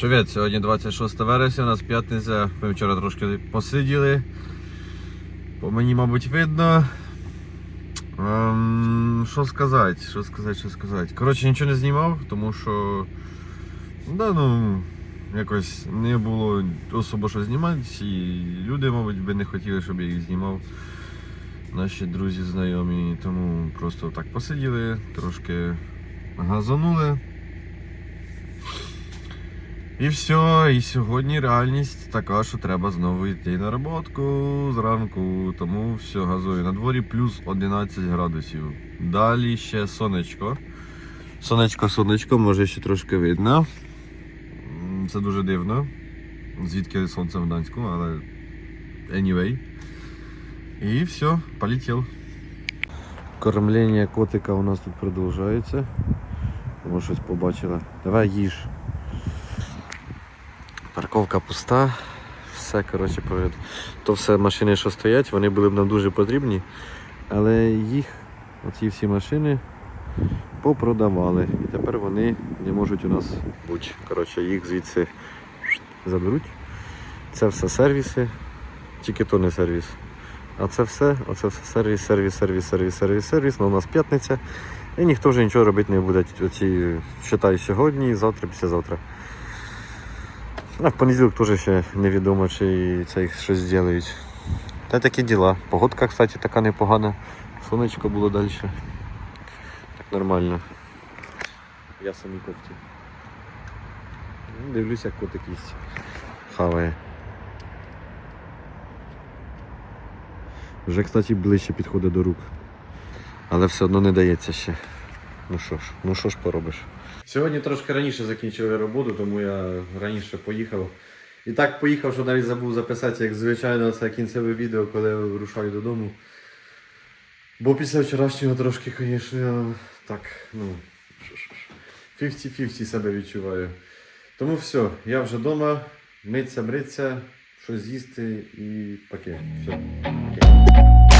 Привіт, сьогодні 26 вересня, у нас п'ятниця. Ми вчора трошки посиділи. По мені, мабуть, видно. Ем, що сказати, що сказати, що сказати. Коротше, нічого не знімав, тому що. Да, ну, якось не було особо що знімати, і люди, мабуть, би не хотіли, щоб я їх знімав. Наші друзі, знайомі, тому просто так посиділи, трошки газанули. І все, і сьогодні реальність така, що треба знову йти на роботку зранку, тому все, газую. На дворі плюс 11 градусів. Далі ще сонечко. Сонечко, сонечко, може ще трошки видно. Це дуже дивно. Звідки сонце в Гданську, але anyway. І все, полетів. Кормлення котика у нас тут продовжується. Тому щось побачила. Давай їж. Парковка пуста. Все, коротше. То все машини, що стоять, вони були б нам дуже потрібні. Але їх, оці всі машини, попродавали. І тепер вони не можуть у нас бути. Коротше, їх звідси заберуть. Це все сервіси, тільки то не сервіс. А це все, оце все сервіс, сервіс, сервіс, сервіс, сервіс, сервіс. Ну, у нас п'ятниця. І ніхто вже нічого робити не буде. Оці, считай, сьогодні, завтра, післязавтра. А в понеділок теж ще невідомо, чи це щось зроблять. Та такі діла. Погодка, кстати, така непогана. Сонечко було далі. Так нормально. Я самі кофті. Ну, Дивлюсь, як котик їсть. Хаває. Вже, кстати, ближче підходить до рук. Але все одно не дається ще. Ну що ж, ну що ж поробиш. Сьогодні трошки раніше закінчили роботу, тому я раніше поїхав. І так поїхав, що навіть забув записати, як звичайно, це кінцеве відео, коли вирушаю додому. Бо після вчорашнього трошки, звісно, так, ну, що ж, ж, 50-50 себе відчуваю. Тому все, я вже вдома, миться, бриться, щось з'їсти і паке. Все, паке.